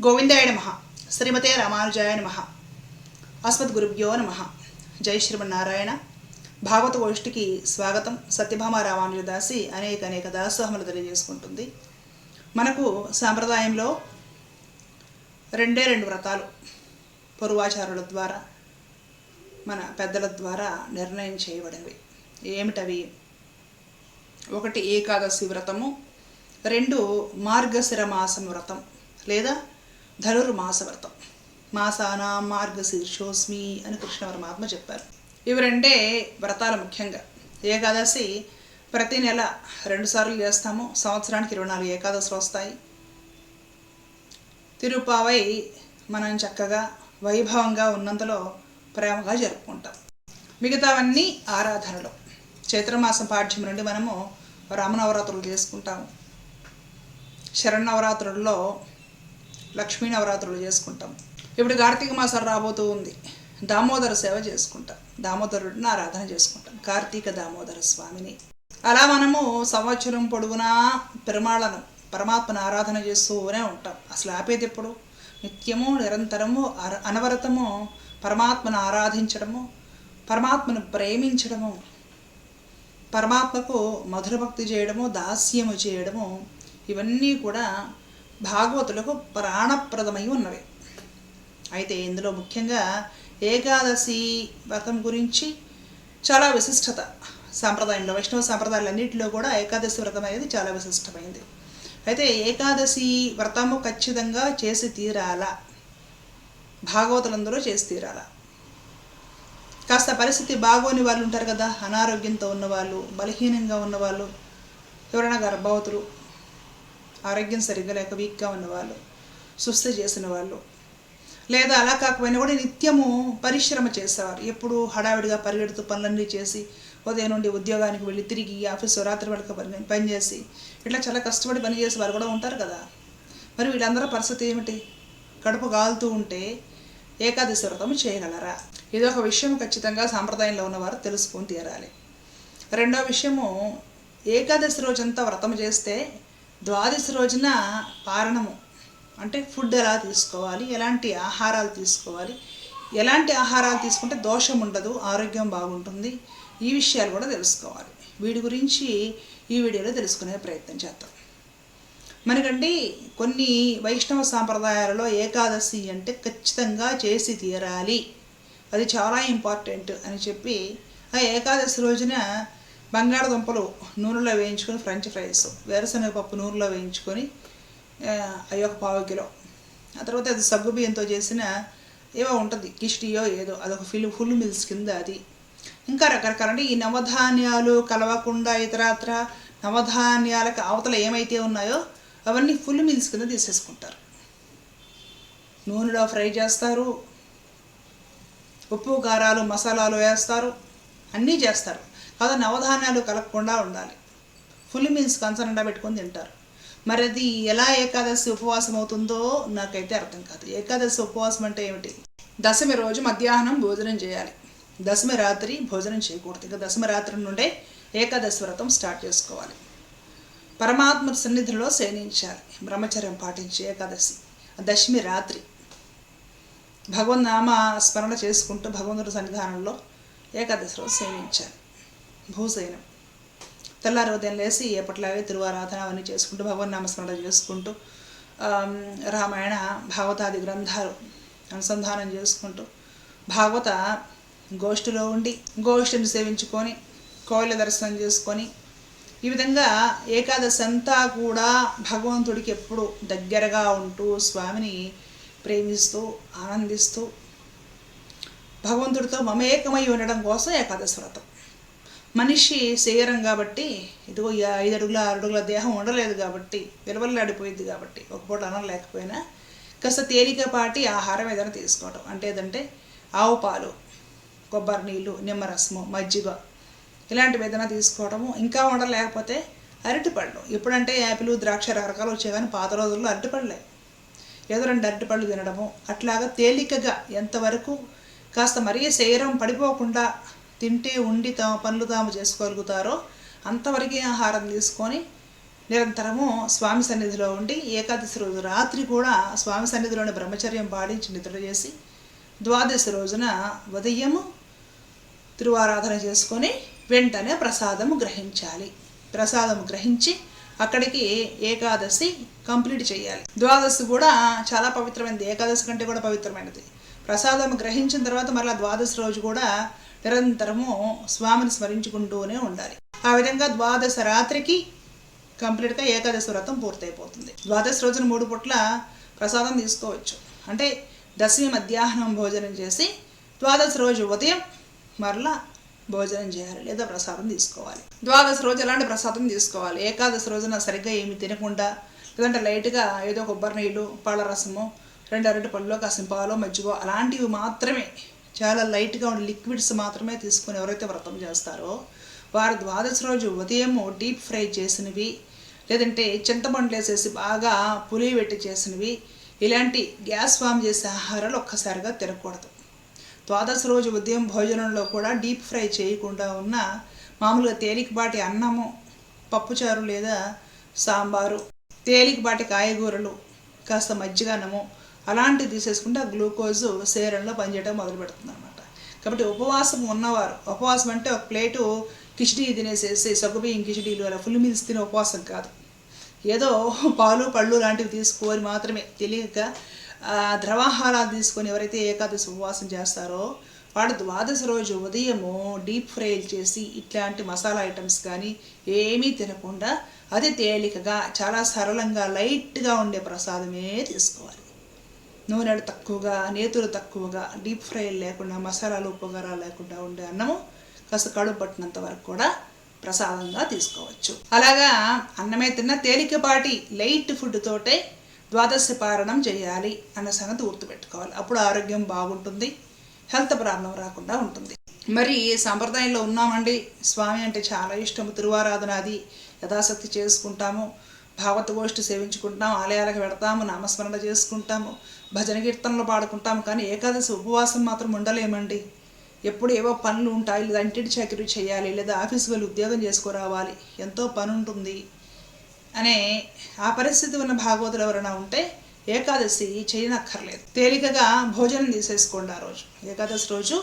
గోవిందాయ నమ. శ్రీమతే రామానుజాయ నమ. అస్మద్గురుభ్యో నమ. జై శ్రీమన్నారాయణ. భాగవత గోష్ఠికి స్వాగతం. సత్యభామ రామానుజదాసి అనేక అనేక దాసోహములు తెలియజేసుకుంటుంది. మనకు సాంప్రదాయంలో రెండే రెండు వ్రతాలు పొరువాచారుల ద్వారా మన పెద్దల ద్వారా నిర్ణయం చేయబడినవి. ఏమిటవి? ఒకటి ఏకాదశి వ్రతము రెండు మార్గశిర మాసం వ్రతం లేదా ధనుర్మాస వ్రతం మాసానా మార్గశీర్షోస్మి అని కృష్ణ పరమాత్మ చెప్పారు. ఇవి రెండే వ్రతాలు ముఖ్యంగా. ఏకాదశి ప్రతి నెల రెండుసార్లు చేస్తాము. సంవత్సరానికి ఇరవై నాలుగు ఏకాదశులు వస్తాయి. తిరుపావై మనం చక్కగా వైభవంగా ఉన్నంతలో ప్రేమగా జరుపుకుంటాం. మిగతావన్నీ ఆరాధనలు. చైత్రమాసం పాఠ్యం నుండి మనము రామనవరాత్రులు చేసుకుంటాము. శరణవరాత్రుల్లో లక్ష్మీ నవరాత్రులు చేసుకుంటాం. ఇప్పుడు కార్తీక మాసం రాబోతూ ఉంది దామోదర సేవ చేసుకుంటాం. దామోదరుడిని ఆరాధన చేసుకుంటాం. కార్తీక దామోదర స్వామిని. అలా మనము సంవత్సరం పొడుగునా పెరుమాళ్ళను పరమాత్మను ఆరాధన చేస్తూనే ఉంటాం. అసలు ఆపేది ఎప్పుడు? నిత్యము నిరంతరము అర అనవరతము పరమాత్మను ఆరాధించడము పరమాత్మను ప్రేమించడము పరమాత్మకు మధుర భక్తి చేయడము దాస్యము చేయడము ఇవన్నీ కూడా భాగవతులకు ప్రాణప్రదమై ఉన్నవి. అయితే ఇందులో ముఖ్యంగా ఏకాదశి వ్రతం గురించి చాలా విశిష్టత. సాంప్రదాయంలో వైష్ణవ సాంప్రదాయాలన్నింటిలో కూడా ఏకాదశి వ్రతం అనేది చాలా విశిష్టమైంది. అయితే ఏకాదశి వ్రతము ఖచ్చితంగా చేసి తీరాల? భాగవతులందరూ చేసి తీరాల? కాస్త పరిస్థితి బాగోని వాళ్ళు ఉంటారు కదా అనారోగ్యంతో ఉన్నవాళ్ళు బలహీనంగా ఉన్నవాళ్ళు ఎవరైనా గర్భవతులు ఆరోగ్యం సరిగ్గా లేక వీక్గా ఉన్నవాళ్ళు సుస్థ చేసిన వాళ్ళు. లేదా అలా కాకపోయినా కూడా నిత్యము పరిశ్రమ చేసేవారు. ఎప్పుడు హడావిడిగా పరిగెడుతూ పనులన్నీ చేసి ఉదయం నుండి ఉద్యోగానికి వెళ్ళి తిరిగి ఆఫీసు రాత్రి వరకు పని పనిచేసి ఇట్లా చాలా కష్టపడి పనిచేసే వారు కూడా ఉంటారు కదా. మరి వీళ్ళందరూ పరిస్థితి ఏమిటి? కడుపు కాలుతూ ఉంటే ఏకాదశి వ్రతం చేయగలరా? ఇది ఒక విషయం ఖచ్చితంగా సాంప్రదాయంలో ఉన్నవారు తెలుసుకొని తీరాలి. రెండో విషయము ఏకాదశి రోజంతా వ్రతం చేస్తే ద్వాదశి రోజున పారణము. అంటే ఫుడ్ ఎలా తీసుకోవాలి ఎలాంటి ఆహారాలు తీసుకోవాలి ఎలాంటి ఆహారాలు తీసుకుంటే దోషం ఉండదు ఆరోగ్యం బాగుంటుంది ఈ విషయాలు కూడా తెలుసుకోవాలి. వీటి గురించి ఈ వీడియోలో తెలుసుకునే ప్రయత్నం చేద్దాం. మనకండి కొన్ని వైష్ణవ సాంప్రదాయాలలో ఏకాదశి అంటే ఖచ్చితంగా చేసి తీరాలి. అది చాలా ఇంపార్టెంట్ అని చెప్పి ఆ ఏకాదశి రోజున బంగాళదుంపలు నూనెలో వేయించుకొని ఫ్రెంచ్ ఫ్రైస్ వేరుశనగ పప్పు నూనెలో వేయించుకొని అవి ఒక పావు కిలో. ఆ తర్వాత అది సగ్గు బియ్యంతో చేసిన ఏవో ఉంటుంది కిష్టియో ఏదో అదొక ఫిల్ ఫుల్ మిల్స్ కింద అది. ఇంకా రకరకాల అంటే ఈ నవధాన్యాలు కలవకుండా ఇతరత్ర నవధాన్యాలకు అవతల ఏమైతే ఉన్నాయో అవన్నీ ఫుల్ మిల్స్ కింద తీసేసుకుంటారు. నూనెలో ఫ్రై చేస్తారు ఉప్పు కారాలు మసాలాలు వేస్తారు అన్నీ చేస్తారు. పద నవధాన్యాలు కలగకుండా ఉండాలి. ఫుల్ మీల్స్ కన్సర్న్గా పెట్టుకొని తింటారు. మరి అది ఎలా ఏకాదశి ఉపవాసం అవుతుందో నాకైతే అర్థం కాదు. ఏకాదశి ఉపవాసం అంటే ఏమిటి? దశమి రోజు మధ్యాహ్నం భోజనం చేయాలి. దశమి రాత్రి భోజనం చేయకూడదు. ఇక దశమి రాత్రి నుండే ఏకాదశి వ్రతం స్టార్ట్ చేసుకోవాలి. పరమాత్మ సన్నిధిలో శయనించాలి. బ్రహ్మచర్యం పాటించి ఏకాదశి. దశమి రాత్రి. భగవన్నామ స్మరణ చేసుకుంటూ భగవంతుడి సన్నిధానంలో ఏకాదశి రోజు సేవించాలి భూశయనం తెల్లారి ఉదయం లేచి ఎప్పట్లాగే తిరువారాధన అవన్నీ చేసుకుంటూ భగవన్ నామస్మరణ చేసుకుంటూ రామాయణ భాగవతాది గ్రంథాలు అనుసంధానం చేసుకుంటూ భాగవత గోష్ఠిలో ఉండి గోష్ఠిని సేవించుకొని కోయిల దర్శనం చేసుకొని ఈ విధంగా ఏకాదశి అంతా కూడా భగవంతుడికి ఎప్పుడు దగ్గరగా ఉంటూ స్వామిని ప్రేమిస్తూ ఆనందిస్తూ భగవంతుడితో మమేకమై ఉండడం కోసం ఏకాదశి వ్రతం. మనిషి శరీరం కాబట్టి ఇదిగో ఐదు అడుగుల ఆరు అడుగుల దేహం ఉండలేదు కాబట్టి విలువల్లాడిపోయింది కాబట్టి ఒక పూట అన్నం లేకపోయినా కాస్త తేలికపాటి ఆహారం ఏదైనా తీసుకోవటం. అంటే ఏదంటే ఆవు పాలు కొబ్బరి నీళ్ళు నిమ్మరసము మజ్జిగ ఇలాంటివి ఏదైనా తీసుకోవడము ఇంకా ఉండలేకపోతే అరటిపళ్ళు. ఇప్పుడంటే యాపిల్ ద్రాక్ష రకరకాలు వచ్చాయి కానీ పాత రోజుల్లో అరటిపళ్ళే. ఏదో రెండు అరటిపళ్ళు తినడము. అట్లాగా తేలికగా ఎంతవరకు కాస్త మరీ శరీరం పడిపోకుండా తింటే ఉండి తమ పనులు తాము చేసుకోగలుగుతారో అంతవరకే ఆహారం తీసుకొని నిరంతరము స్వామి సన్నిధిలో ఉండి ఏకాదశి రోజు రాత్రి కూడా స్వామి సన్నిధిలోని బ్రహ్మచర్యం పాటించి నిద్ర చేసి ద్వాదశి రోజున ఉదయము తిరువారాధన చేసుకొని వెంటనే ప్రసాదము గ్రహించాలి. ప్రసాదం గ్రహించి అక్కడికి ఏకాదశి కంప్లీట్ చేయాలి. ద్వాదశి కూడా చాలా పవిత్రమైనది. ఏకాదశి కంటే కూడా పవిత్రమైనది. ప్రసాదం గ్రహించిన తర్వాత మరలా ద్వాదశి రోజు కూడా నిరంతరము స్వామిని స్మరించుకుంటూనే ఉండాలి. ఆ విధంగా ద్వాదశ రాత్రికి కంప్లీట్గా ఏకాదశి వ్రతం పూర్తయిపోతుంది. ద్వాదశి రోజున మూడు పూట్ల ప్రసాదం తీసుకోవచ్చు. అంటే దశమి మధ్యాహ్నం భోజనం చేసి ద్వాదశి రోజు ఉదయం మరలా భోజనం చేయాలి లేదా ప్రసాదం తీసుకోవాలి. ద్వాదశి రోజు ఎలాంటి ప్రసాదం తీసుకోవాలి? ఏకాదశి రోజున సరిగ్గా ఏమి తినకుండా లేదంటే లైట్గా ఏదో కొబ్బరి నీళ్ళు పాల రసము రెండు అరటి పళ్ళు కాసిన పాలు మజ్జిగో అలాంటివి మాత్రమే చాలా లైట్గా ఉండే లిక్విడ్స్ మాత్రమే తీసుకుని ఎవరైతే వ్రతం చేస్తారో వారు ద్వాదశి రోజు ఉదయము డీప్ ఫ్రై చేసినవి లేదంటే చింతపండు వేసేసి బాగా పులి పెట్టి చేసినవి ఇలాంటి గ్యాస్ ఫామ్ చేసే ఆహారాలు ఒక్కసారిగా తినకూడదు. ద్వాదశి రోజు ఉదయం భోజనంలో కూడా డీప్ ఫ్రై చేయకుండా ఉన్న మామూలుగా తేలికపాటి అన్నము పప్పుచారు లేదా సాంబారు తేలికపాటి కాయగూరలు కాస్త మజ్జిగ అన్నము అలాంటివి తీసేసుకుంటే ఆ గ్లూకోజు శరీరంలో పనిచేయడం మొదలు పెడుతుంది అనమాట కాబట్టి ఉపవాసం ఉన్నవారు ఉపవాసం అంటే ఒక ప్లేటు కిచిడీ తినేసేసి సగ్గుబియ్యం కిచిడీలు అలా ఫుల్ మీల్స్ తినే ఉపవాసం కాదు. ఏదో పాలు పళ్ళు లాంటివి తీసుకొని మాత్రమే తెలియక ద్రవాహారాలు తీసుకొని ఎవరైతే ఏకాదశి ఉపవాసం చేస్తారో వాడు ద్వాదశ రోజు ఉదయము డీప్ ఫ్రై చేసి ఇట్లాంటి మసాలా ఐటమ్స్ కానీ ఏమీ తినకుండా అతి తేలికగా చాలా సరళంగా లైట్గా ఉండే ప్రసాదమే తీసుకోవాలి. నూనెలు తక్కువగా నేతులు తక్కువగా డీప్ ఫ్రై లేకుండా మసాలాలు ఉపకారాలు లేకుండా ఉండే అన్నము కాస్త కడుపు పట్టినంత వరకు కూడా ప్రసాదంగా తీసుకోవచ్చు. అలాగా అన్నమే తిన్న తేలికపాటి లైట్ ఫుడ్ తోటే ద్వాదశి పారణం చేయాలి అన్న సంగతి గుర్తుపెట్టుకోవాలి. అప్పుడు ఆరోగ్యం బాగుంటుంది హెల్త్ ప్రాబ్లం రాకుండా ఉంటుంది. మరి సాంప్రదాయంలో ఉన్నామండి. స్వామి అంటే చాలా ఇష్టము. తిరువారాధన అది యథాశక్తి చేసుకుంటాము. భాగవతగోష్ఠి సేవించుకుంటాం ఆలయాలకు వెడతాము నామస్మరణ చేసుకుంటాము భజన కీర్తనలు పాడుకుంటాము కానీ ఏకాదశి ఉపవాసం మాత్రం ఉండలేమండి. ఎప్పుడు ఏవో పనులు ఉంటాయి లేదా ఇంటి చాకరీ చేయాలి లేదా ఆఫీస్ వెళ్ళి ఉద్యోగం చేసుకురావాలి ఎంతో పని ఉంటుంది అనే ఆ పరిస్థితి ఉన్న భాగవతులు ఎవరైనా ఉంటే ఏకాదశి చేయనక్కర్లేదు. తేలికగా భోజనం తీసేసుకోండి ఆ రోజు. ఏకాదశి రోజు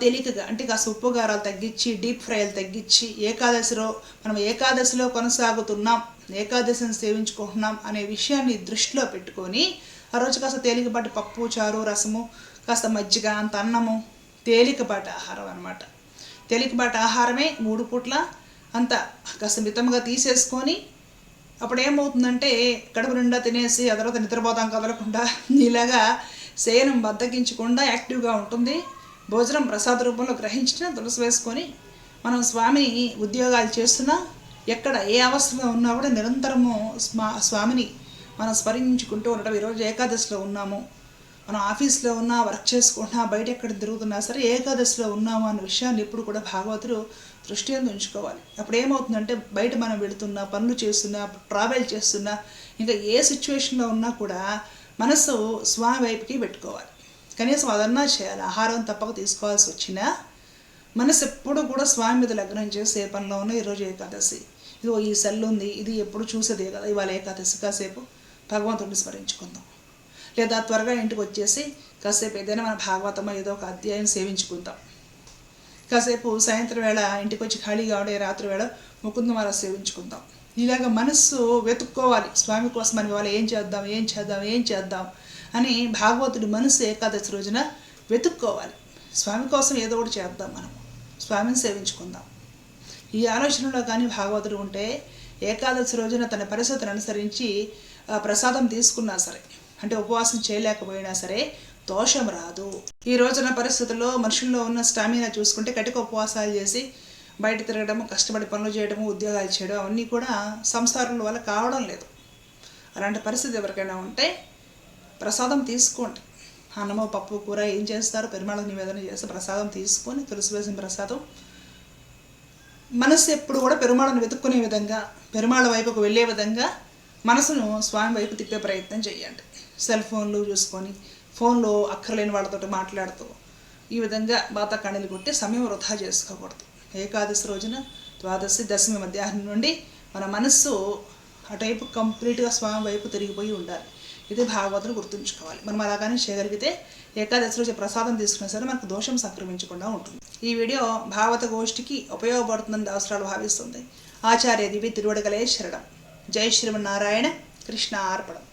తేలికగా అంటే కాస్త ఉప్పు కారాలు తగ్గించి డీప్ ఫ్రైలు తగ్గించి ఏకాదశిలో మనం ఏకాదశిలో కొనసాగుతున్నాం ఏకాదశిని సేవించుకుంటున్నాం అనే విషయాన్ని దృష్టిలో పెట్టుకొని ఆ రోజు కాస్త తేలికపాటి పప్పు చారు రసము కాస్త మజ్జిగ అంత అన్నము తేలికపాటి ఆహారం అన్నమాట. తేలికపాటి ఆహారమే మూడు పూట్ల అంత కాస్త మితంగా తీసేసుకొని అప్పుడు ఏమవుతుందంటే కడుపు నిండా తినేసి ఆ తర్వాత నిద్రపోతాం కదలకుండా ఇలాగా శయనం బద్దకించకుండా యాక్టివ్గా ఉంటుంది. భోజనం ప్రసాద రూపంలో గ్రహించిన తులసి వేసుకొని మనం స్వామిని ఉద్యోగాలు చేస్తున్నా ఎక్కడ ఏ అవస్థలో ఉన్నా కూడా నిరంతరము స్మా స్వామిని మనం స్మరించుకుంటూ ఉండడం ఈరోజు ఏకాదశిలో ఉన్నాము. మనం ఆఫీస్లో ఉన్నా వర్క్ చేసుకుంటున్నా బయట ఎక్కడ తిరుగుతున్నా సరే ఏకాదశిలో ఉన్నాము అన్న విషయాన్ని ఎప్పుడు కూడా భాగవతులు దృష్టి అందు ఉంచుకోవాలి. అప్పుడు ఏమవుతుందంటే బయట మనం వెళుతున్నా పనులు చేస్తున్నా ట్రావెల్ చేస్తున్నా ఇంకా ఏ సిచ్యువేషన్లో ఉన్నా కూడా మనసు స్వామి వైపుకి పెట్టుకోవాలి. కనీసం అదన్నా చేయాలి ఆహారం తప్పక తీసుకోవాల్సి వచ్చినా మనసు ఎప్పుడు కూడా స్వామి మీద లగ్నం చేసి ఏ పనిలో ఉన్నా ఈరోజు ఏకాదశి. ఇదిగో ఈ సెల్ ఉంది ఇది ఎప్పుడు చూసేదే కదా ఇవాళ ఏకాదశి కాసేపు భగవంతుడిని స్మరించుకుందాం. లేదా త్వరగా ఇంటికి వచ్చేసి కాసేపు ఏదైనా మన భాగవతమో ఏదో ఒక అధ్యాయం సేవించుకుందాం. కాసేపు సాయంత్రం వేళ ఇంటికి వచ్చి ఖాళీగా ఉండే రాత్రి వేళ ముకుందమాల సేవించుకుందాం. ఇలాగ మనస్సు వెతుక్కోవాలి స్వామి కోసం మనం ఇవాళ ఏం చేద్దాం ఏం చేద్దాం ఏం చేద్దాం అని భాగవతుడి మనసు ఏకాదశి రోజున వెతుక్కోవాలి. స్వామి కోసం ఏదో ఒకటి చేద్దాం మనం స్వామిని సేవించుకుందాం. ఈ ఆలోచనలో కానీ భాగవతుడు ఉంటే ఏకాదశి రోజున తన పరిస్థితిని అనుసరించి ప్రసాదం తీసుకున్నా సరే అంటే ఉపవాసం చేయలేకపోయినా సరే దోషం రాదు. ఈ రోజున పరిస్థితుల్లో మనుషుల్లో ఉన్న స్టామినా చూసుకుంటే కటిక ఉపవాసాలు చేసి బయట తిరగడం కష్టపడి పనులు చేయడము ఉద్యోగాలు చేయడం అవన్నీ కూడా సంసారం వల్ల కావడం లేదు. అలాంటి పరిస్థితి ఎవరికైనా ఉంటే ప్రసాదం తీసుకోండి. అన్నమో పప్పు కూర ఏం చేస్తారో? పెరుమాళ నివేదన చేసి ప్రసాదం తీసుకొని తులసి వేసిన ప్రసాదం మనస్సు ఎప్పుడు కూడా పెరుమాళను వెతుక్కునే విధంగా పెరుమాళ వైపుకు వెళ్ళే విధంగా మనసును స్వామి వైపు తిప్పే ప్రయత్నం చేయండి. సెల్ ఫోన్లు చూసుకొని ఫోన్లో అక్కర్లేని వాళ్ళతో మాట్లాడుతూ ఈ విధంగా బాత కణిలు కొట్టి సమయం వృధా చేసుకోకూడదు. ఏకాదశి రోజున ద్వాదశి దశమి మధ్యాహ్నం నుండి మన మనస్సు అటువైపు కంప్లీట్గా స్వామి వైపు తిరిగిపోయి ఉండాలి. ఇది భాగవతులు గుర్తుంచుకోవాలి. మనం అలాగానే చేయగలిగితే ఏకాదశి రోజు ప్రసాదం తీసుకున్నా సరే మనకు దోషం సంక్రమించకుండా ఉంటుంది. ఈ వీడియో భాగవత గోష్ఠికి ఉపయోగపడుతుందని అవసరాలు భావిస్తుంది. ఆచార్య దివి తిరువడగలే శరణం. జై శ్రీమన్నారాయణ. కృష్ణ అర్పణం